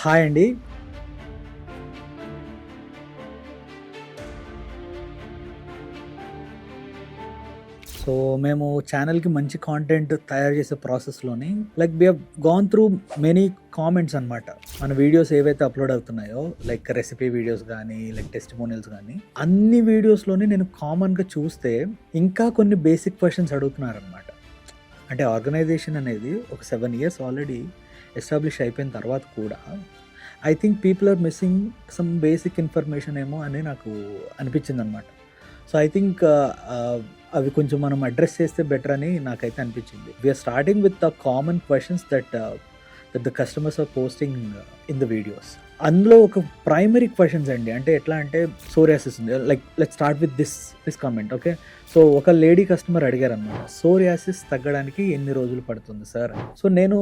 Hi అండి. So మేము ఛానల్కి మంచి కాంటెంట్ తయారు చేసే ప్రాసెస్లోని like we gone through many comments అనమాట మన వీడియోస్ ఏవైతే అప్లోడ్ అవుతున్నాయో లైక్ రెసిపీ వీడియోస్ కానీ లైక్ టెస్టిమోనియల్స్ కానీ అన్ని వీడియోస్లోని నేను కామన్గా చూస్తే ఇంకా కొన్ని బేసిక్ క్వశ్చన్స్ అడుగుతున్నారనమాట అంటే ఆర్గనైజేషన్ అనేది ఒక సెవెన్ ఇయర్స్ ఆల్రెడీ ఎస్టాబ్లిష్ అయిపోయిన తర్వాత కూడా I think people are missing some basic information ఏమో అని నాకు అనిపించింది అనమాట so I think uh, uh, అవి కొంచెం మనం అడ్రస్ చేస్తే బెటర్ అని నాకైతే అనిపించింది. We're starting with the common questions that that the customers are posting in the videos అందులో ఒక ప్రైమరీ క్వశ్చన్స్ అండి. అంటే ఎట్లా అంటే సోరియాసిస్ ఉంది. Like let start with this this comment okay so ఒక లేడీ కస్టమర్ అడిగారు అనమాట సోరియాసిస్ తగ్గడానికి ఎన్ని రోజులు పడుతుంది సార్ సో నేను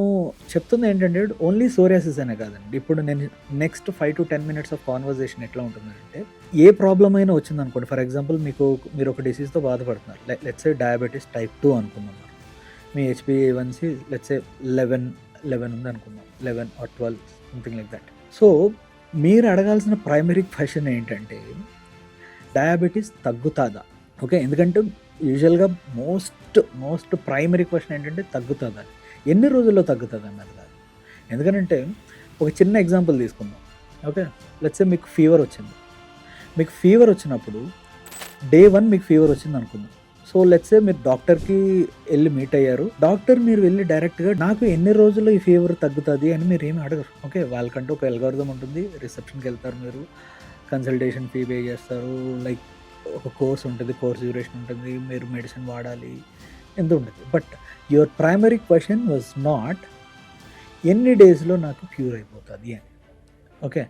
చెప్తుంది ఏంటంటే ఓన్లీ సోరియాసిస్ అనే కాదండి. ఇప్పుడు నేను next five to ten minutes of conversation ఎట్లా ఉంటుందంటే ఏ ప్రాబ్లం అయినా వచ్చింది అనుకోండి ఫర్ ఎగ్జాంపుల్ మీకు మీరు ఒక డిసీజ్తో బాధపడుతున్నారు. Let's a diabetes type two అనుకుందాం మీ హెచ్బిఏవన్సి లెట్స్ ఏ లెవెన్ లెవెన్ ఉంది అనుకుందాం. Eleven or twelve something like that so మీరు అడగాల్సిన ప్రైమరీ క్వశ్చన్ ఏంటంటే డయాబెటీస్ తగ్గుతుందా? ఓకే ఎందుకంటే యూజువల్గా మోస్ట్ మోస్ట్ ప్రైమరీ క్వశ్చన్ ఏంటంటే తగ్గుతుందా? ఎన్ని రోజుల్లో తగ్గుతుంది అన్నది కాదు. ఎందుకంటే ఒక చిన్న ఎగ్జాంపుల్ తీసుకుందాం. ఓకే లెట్సే మీకు ఫీవర్ వచ్చింది. మీకు ఫీవర్ వచ్చినప్పుడు డే వన్ మీకు ఫీవర్ వచ్చింది అనుకుందాం సో లెట్సే మీరు డాక్టర్కి వెళ్ళి మీట్ అయ్యారు. డాక్టర్ మీరు వెళ్ళి డైరెక్ట్గా నాకు ఎన్ని రోజుల్లో ఈ ఫీవర్ తగ్గుతుంది? అని మీరు ఏమి అడగరు. ఓకే వాళ్ళకంటే ఒక ఎల్గార్థం ఉంటుంది. రిసెప్షన్కి వెళ్తారు మీరు. కన్సల్టేషన్ ఫీ పే చేస్తారు. లైక్ ఒక కోర్స్ ఉంటుంది. కోర్స్ డ్యూరేషన్ ఉంటుంది. మీరు మెడిసిన్ వాడాలి. ఎంత ఉంటుంది. But your primary question was not ఎన్ని డేస్లో నాకు క్యూర్ అయిపోతుంది? అని. ఓకే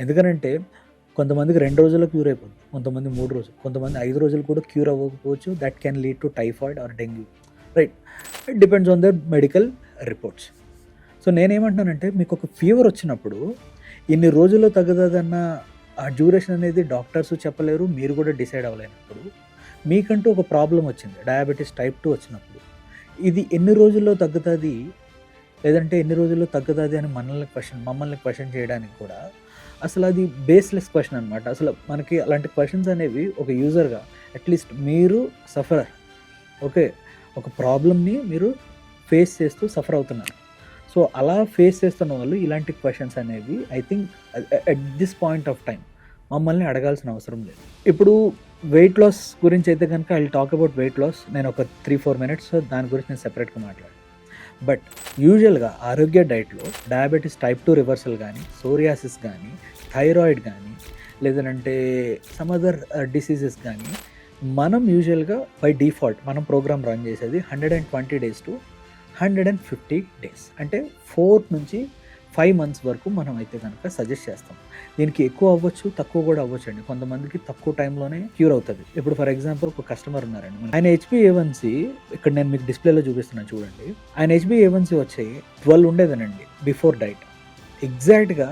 ఎందుకనంటే కొంతమందికి రెండు రోజుల్లో క్యూర్ అయిపోతుంది కొంతమంది మూడు రోజులు. కొంతమంది ఐదు రోజులు కూడా క్యూర్ అవ్వకపోవచ్చు. That can lead to typhoid or dengue right it depends on the medical reports so నేనేమంటున్నానంటే మీకు ఒక ఫీవర్ వచ్చినప్పుడు ఇన్ని రోజుల్లో తగ్గదన్న ఆ డ్యూరేషన్ అనేది డాక్టర్స్ చెప్పలేరు మీరు కూడా డిసైడ్ అవ్వలేనప్పుడు మీకంటూ ఒక ప్రాబ్లం వచ్చింది. డయాబెటీస్ టైప్ టూ వచ్చినప్పుడు. ఇది ఎన్ని రోజుల్లో తగ్గుతుంది? లేదంటే ఎన్ని రోజుల్లో తగ్గుతుంది అని మనల్ని క్వశ్చన్ మమ్మల్ని క్వశ్చన్ చేయడానికి కూడా అసలు అది బేస్లెస్ క్వశ్చన్ అనమాట అసలు మనకి అలాంటి క్వశ్చన్స్ అనేవి ఒక యూజర్గా అట్లీస్ట్ మీరు సఫరర్ ఓకే ఒక ప్రాబ్లమ్ని మీరు ఫేస్ చేస్తూ సఫర్ అవుతున్నారు. సో అలా ఫేస్ చేస్తున్న వాళ్ళు ఇలాంటి క్వశ్చన్స్ అనేవి I think at this point of time మమ్మల్ని అడగాల్సిన అవసరం లేదు. ఇప్పుడు వెయిట్ లాస్ గురించి అయితే కనుక I talk about weight loss నేను ఒక త్రీ ఫోర్ మినిట్స్ దాని గురించి నేను సెపరేట్గా మాట్లాడాను బట్ యూజువల్గా ఆరోగ్య డైట్లో డయాబెటీస్ టైప్ టూ రివర్సల్ కానీ సోరియాసిస్ కానీ థైరాయిడ్ కానీ లేదంటే సమ్ అదర్ డిసీజెస్ కానీ మనం యూజువల్గా బై డిఫాల్ట్ మనం ప్రోగ్రామ్ రన్ చేసేది hundred and twenty days to hundred and fifty days. అంటే ఫోర్ నుంచి ఫైవ్ మంత్స్ వరకు మనం అయితే కనుక సజెస్ట్ చేస్తాం. దీనికి ఎక్కువ అవ్వచ్చు తక్కువ కూడా అవ్వచ్చు అండి కొంతమందికి తక్కువ టైంలోనే క్యూర్ అవుతుంది. ఇప్పుడు ఫర్ ఎగ్జాంపుల్ ఒక కస్టమర్ ఉన్నారండి. ఆయన హెచ్పి ఏవన్సీ ఇక్కడ నేను మీకు డిస్ప్లేలో చూపిస్తున్నాను చూడండి. ఆయన హెచ్బి ఏవన్సీ వచ్చి ట్వెల్వ్ ఉండేదనండి బిఫోర్ డైట్. ఎగ్జాక్ట్గా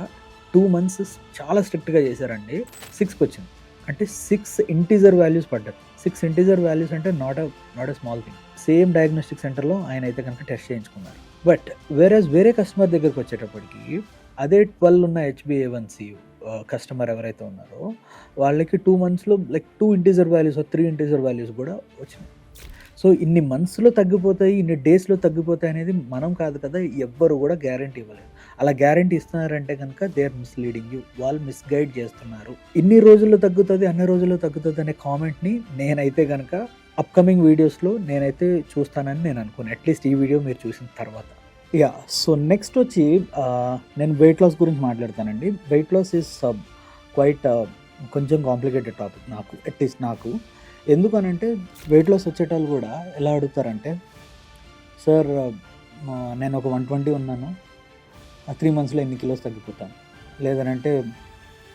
టూ మంత్స్ చాలా స్ట్రిక్ట్గా చేశారండి. సిక్స్కి వచ్చింది. అంటే సిక్స్ ఇంటీజర్ వాల్యూస్ పడ్డారు. సిక్స్ ఇంటీజర్ వాల్యూస్ అంటే not a not a small thing. Same diagnostic సెంటర్లో ఆయన అయితే కనుక టెస్ట్ చేయించుకున్నారు. బట్ వేరేస్ వేరే కస్టమర్ దగ్గరికి వచ్చేటప్పటికి అదే ట్వెల్వ్ ఉన్న హెచ్బిఏవన్సీ కస్టమర్ ఎవరైతే ఉన్నారో వాళ్ళకి టూ మంత్స్లో like two integer values three integer values కూడా వచ్చినాయి. సో ఇన్ని మంత్స్లో తగ్గిపోతాయి ఇన్ని డేస్లో తగ్గిపోతాయి అనేది మనం కాదు కదా ఎవ్వరు కూడా గ్యారంటీ ఇవ్వలేదు. అలా గ్యారంటీ ఇస్తున్నారంటే కనుక దే ఆర్ మిస్లీడింగ్ యూ వాళ్ళు మిస్గైడ్ చేస్తున్నారు. ఇన్ని రోజుల్లో తగ్గుతుంది అన్ని రోజుల్లో తగ్గుతుంది అనే కామెంట్ని నేనైతే కనుక అప్కమింగ్ వీడియోస్లో నేనైతే చూస్తానని నేను అనుకున్నాను అట్లీస్ట్ ఈ వీడియో మీరు చూసిన తర్వాత. యా సో నెక్స్ట్ వచ్చి నేను వెయిట్ లాస్ గురించి మాట్లాడతానండి. వెయిట్ లాస్ ఈజ్ క్వైట్ కొంచెం కాంప్లికేటెడ్ టాపిక్ నాకు అట్లీస్ట్ నాకు. ఎందుకనంటే వెయిట్ లాస్ వచ్చేటోళ్ళు కూడా ఎలా అడుగుతారంటే సార్ uh, నేను ఒక వన్ ట్వంటీ ఉన్నాను. త్రీ మంత్స్లో ఎన్ని కిలోస్ తగ్గిపోతాను. లేదనంటే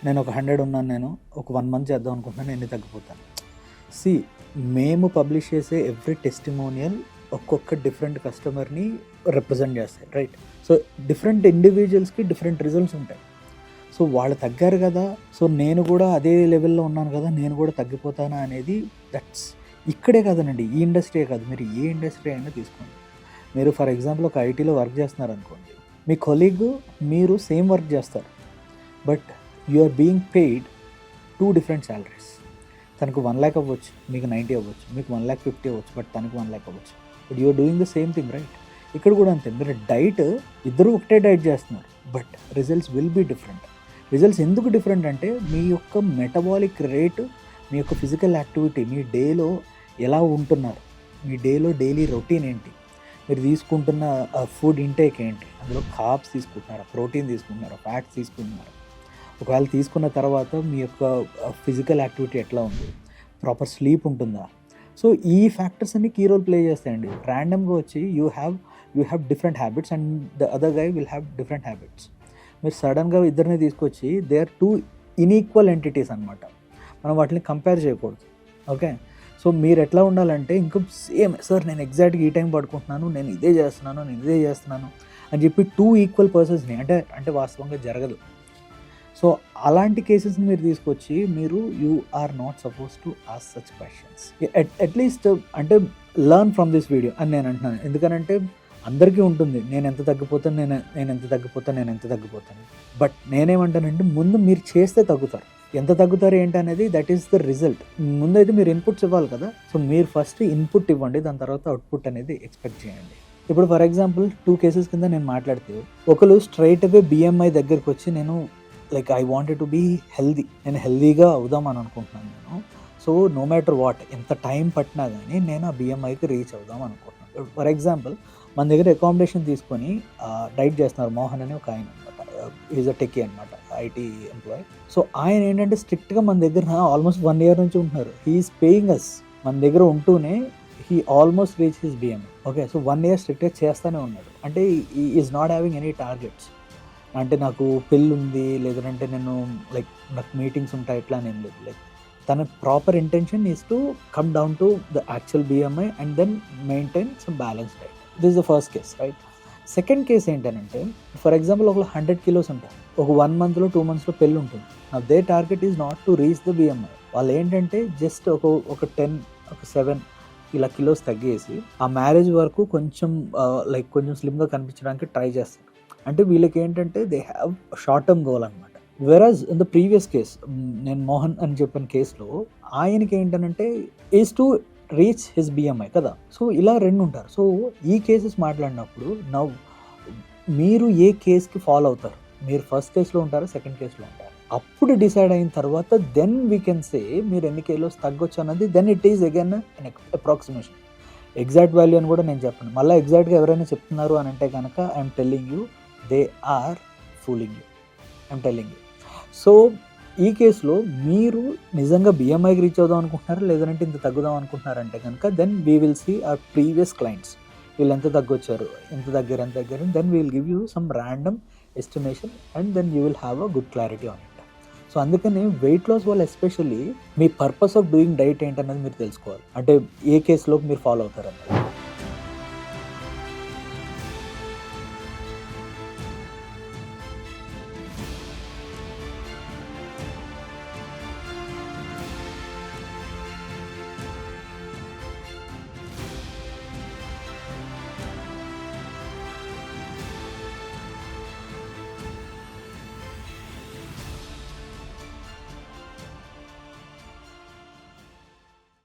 నేను ఒక హండ్రెడ్ ఉన్నాను నేను. ఒక వన్ మంత్ చేద్దాం అనుకుంటున్నాను ఎన్ని తగ్గిపోతాను. సి మేము పబ్లిష్ చేసే ఎవ్రీ టెస్టిమోనియల్ ఒక్కొక్క డిఫరెంట్ కస్టమర్ని రిప్రజెంట్ చేస్తాయి రైట్ సో డిఫరెంట్ ఇండివిజువల్స్కి డిఫరెంట్ రిజల్ట్స్ ఉంటాయి. సో వాళ్ళు తగ్గారు కదా సో నేను కూడా అదే లెవెల్లో ఉన్నాను కదా నేను కూడా తగ్గిపోతానా అనేది దట్స్ ఇక్కడే కాదనండి ఈ ఇండస్ట్రీ కాదు. మీరు ఏ ఇండస్ట్రీ అయినా తీసుకోండి. మీరు ఫర్ ఎగ్జాంపుల్ ఒక ఐటీలో వర్క్ చేస్తున్నారు అనుకోండి మీ కొలీగ్ మీరు సేమ్ వర్క్ చేస్తారు but you are being paid two different salaries తనకు వన్ ల్యాక్ అవ్వచ్చు మీకు నైంటీ అవ్వచ్చు మీకు వన్ ల్యాక్ ఫిఫ్టీ అవ్వచ్చు బట్ తనకు వన్ ల్యాక్ అవ్వచ్చు. But you're doing the same thing right ఇక్కడ కూడా అంతే. మీరు డైట్ ఇద్దరు ఒకటే డైట్ చేస్తున్నారు but results will be different results ఎందుకు డిఫరెంట్ అంటే మీ యొక్క మెటబాలిక్ రేట్ మీ యొక్క ఫిజికల్ యాక్టివిటీ మీ డేలో ఎలా ఉంటున్నారు? మీ డేలో డైలీ రొటీన్ ఏంటి? మీరు తీసుకుంటున్న ఫుడ్ ఇంటేక్ ఏంటి? అందులో కాప్స్ తీసుకుంటున్నారా? ప్రోటీన్ తీసుకుంటున్నారా? ఫ్యాట్స్ తీసుకుంటున్నారా? ఒకవేళ తీసుకున్న తర్వాత మీ యొక్క ఫిజికల్ యాక్టివిటీ ఎట్లా ఉంది? ప్రాపర్ స్లీప్ ఉంటుందా? సో ఈ ఫ్యాక్టర్స్ అన్ని కీ రోల్ ప్లే చేస్తాయండి. ర్యాండమ్గా వచ్చి you have you have different habits and the other guy will have different habits మీరు సడన్గా ఇద్దరిని తీసుకొచ్చి they are two inequal entities అనమాట మనం వాటిని కంపేర్ చేయకూడదు. ఓకే సో మీరు ఎట్లా ఉండాలంటే ఇంకా సేమ్ సార్ నేను ఎగ్జాక్ట్గా ఈ టైం పడుకుంటున్నాను నేను ఇదే చేస్తున్నాను నేను ఇదే చేస్తున్నాను అని చెప్పి టూ ఈక్వల్ పర్సన్స్ని అంటే అంటే వాస్తవంగా జరగదు. సో అలాంటి కేసెస్ని మీరు తీసుకొచ్చి మీరు you are not suppose to ask such questions at least అంటే లర్న్ ఫ్రమ్ దిస్ వీడియో అని నేను అంటున్నాను. ఎందుకనంటే అందరికీ ఉంటుంది. నేను ఎంత తగ్గిపోతాను నేను నేను ఎంత తగ్గిపోతాను నేను ఎంత తగ్గిపోతాను. బట్ నేనేమంటానంటే ముందు మీరు చేస్తే తగ్గుతారు. ఎంత తగ్గుతారు ఏంటి అనేది దట్ ఈస్ ద రిజల్ట్ ముందైతే మీరు ఇన్పుట్స్ ఇవ్వాలి కదా. సో మీరు ఫస్ట్ ఇన్పుట్ ఇవ్వండి. దాని తర్వాత అవుట్పుట్ అనేది ఎక్స్పెక్ట్ చేయండి. ఇప్పుడు ఫర్ ఎగ్జాంపుల్ టూ కేసెస్ కింద నేను మాట్లాడితే ఒకరు స్ట్రైట్ అవే బిఎంఐ దగ్గరికి వచ్చి నేను like I wanted to be healthy నేను హెల్దీగా అవుదామని అనుకుంటున్నాను నేను. సో నో మ్యాటర్ వాట్ ఎంత టైం పట్టినా కానీ నేను ఆ బిఎంఐకి రీచ్ అవుదాం అనుకుంటున్నాను. ఫర్ ఎగ్జాంపుల్ మన దగ్గర అకామిడేషన్ తీసుకొని డైట్ చేస్తున్నారు మోహన్ అని ఒక ఆయన అనమాట ఈజ్ అ టెక్కీ అనమాట ఐటీ ఎంప్లాయ్ సో ఆయన ఏంటంటే స్ట్రిక్ట్గా మన దగ్గర ఆల్మోస్ట్ వన్ ఇయర్ నుంచి ఉంటున్నారు. హీఈస్ పేయింగ్ అస్ మన దగ్గర ఉంటూనే he almost reach his BMI okay so one year స్ట్రిక్ట్గా చేస్తూనే ఉన్నాడు. అంటే is not having any targets అంటే నాకు పెళ్ళి ఉంది లేదంటే నేను లైక్ నాకు మీటింగ్స్ ఉంటాయి ఇట్లా అని ఏం లేదు. లైక్ తన proper intention is to come down to the actual BMI and then maintain some balance diet this the first case right second case ఏంటంటే ఫర్ ఎగ్జాంపుల్ ఒక హండ్రెడ్ కిలోస్ ఉంటారు. ఒక వన్ మంత్లో టూ మంత్స్లో పెళ్ళి ఉంటుంది నా they target is not to reach the BMI వాళ్ళు ఏంటంటే జస్ట్ ఒక ఒక టెన్ ఒక సెవెన్ ఇలా కిలోస్ తగ్గేసి ఆ మ్యారేజ్ వరకు కొంచెం uh, లైక్ కొంచెం స్లిమ్గా కనిపించడానికి ట్రై చేస్తారు. అంటే వీళ్ళకి ఏంటంటే they have short term goal అనమాట whereas in the previous case నేను మోహన్ అని చెప్పిన కేసులో ఆయనకి ఏంటంటే is to reach his BMI కదా. సో ఇలా రెండు ఉంటారు. సో ఈ కేసెస్ మాట్లాడినప్పుడు నవ్ మీరు ఏ కేస్కి ఫాలో అవుతారు? మీరు ఫస్ట్ కేసులో ఉంటారా సెకండ్ కేసులో ఉంటారు? అప్పుడు డిసైడ్ అయిన తర్వాత దెన్ వీ కెన్ సే మీరు ఎన్ని కేలోస్ తగ్గొచ్చు అన్నది then it is again approximation exact value అని కూడా నేను చెప్పను. మళ్ళీ ఎగ్జాక్ట్గా ఎవరైనా చెప్తున్నారు అని అంటే కనుక I'm telling you they are fooling you. I'm telling you. So ఈ కేసులో మీరు నిజంగా బిఎంఐకి రీచ్ అవుదాం అనుకుంటున్నారు? లేదంటే ఇంత తగ్గుదాం అనుకుంటున్నారంటే కనుక then we will see our previous clients వీళ్ళు ఎంత తగ్గొచ్చారు? ఎంత దగ్గర ఎంత దగ్గర? Then we'll give you some random estimation and then you will have a good clarity on it so అందుకని వెయిట్ లాస్ వాళ్ళు ఎస్పెషల్లీ మీ పర్పస్ ఆఫ్ డూయింగ్ డైట్ ఏంటనేది మీరు తెలుసుకోవాలి. అంటే ఏ కేసులో మీరు ఫాలో అవుతారు